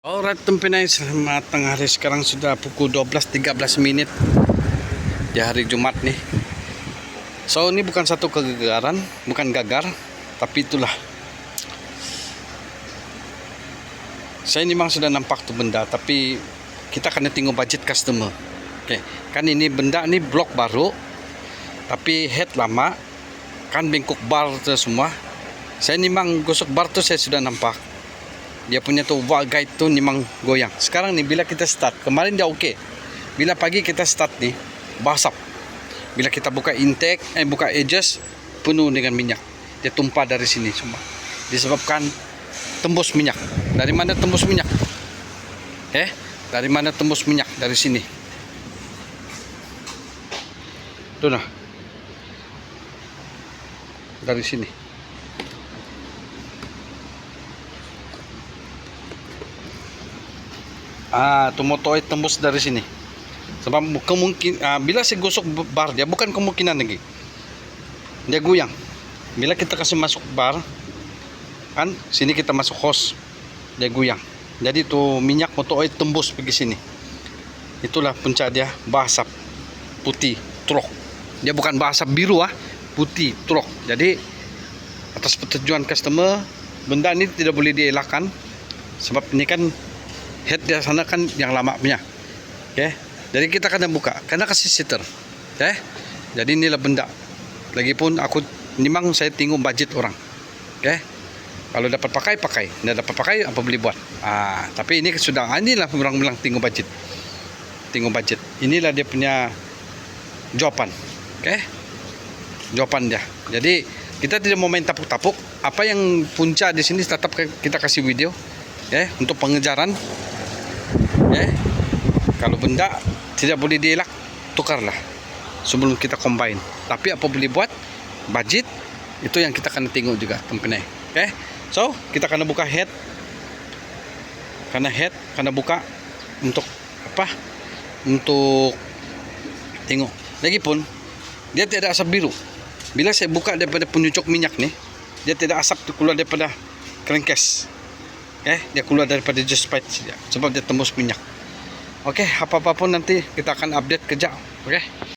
Alright, Tumpinay, selamat tengah hari sekarang sudah pukul 12.13 minit di hari Jumat nih. So ini bukan satu kegagalan, bukan gagar, tapi itulah. Saya memang sudah nampak tuh benda, tapi kita kena tengok budget customer. Oke, kan ini benda ini blok baru, tapi head lama, kan bengkok bar tuh semua. Saya memang gosok bar tuh saya sudah nampak dia punya tuh wall guide tuh memang goyang. Sekarang nih bila kita start, kemarin dia oke. Bila pagi kita start nih, basap. Bila kita buka intake, eh buka edges, penuh dengan minyak. Dia tumpah dari sini semua. Disebabkan tembus minyak. Dari mana tembus minyak? Eh, dari mana tembus minyak? Dari sini. Tuh nah. Dari sini. Ah, tumotoy tembus dari sini. Sebab kemungkin ah, bila saya gosok bar dia bukan kemungkinan lagi. Dia goyang. Bila kita kasih masuk bar kan sini kita masuk hose dia goyang. Jadi tu minyak motor tembus pergi sini. Itulah puncak dia basap putih truk. Dia bukan basap biru ah, putih truk. Jadi atas persetujuan customer benda ini tidak boleh dielakkan sebab ini kan head di sana kan yang lama punya. Oke. Jadi kita kena buka karena kasih sitter. Oke. Jadi inilah benda. Lagipun aku memang saya tengok budget orang. Oke. Kalau dapat pakai pakai, tidak dapat pakai apa boleh buat. Ah, tapi ini sudah ah, inilah orang bilang tengok budget. Tengok budget. Inilah dia punya jawaban. Oke. Jawaban dia. Jadi kita tidak mau main tapuk-tapuk. Apa yang punca di sini tetap kita kasih video. Ya, untuk pengejaran ya kalau benda tidak boleh dielak tukarlah sebelum kita combine. Tapi apa boleh buat? Budget itu yang kita akan tengok juga oke okay? so kita akan buka head. Karena head karena buka untuk apa? Untuk tengok. Lagipun dia tidak asap biru. Bila saya buka daripada penyucuk minyak nih dia tidak asap keluar daripada crankcase eh dia keluar daripada just pipe sebab dia tembus minyak. Okay, apa-apa pun nanti kita akan update kejap. Okay?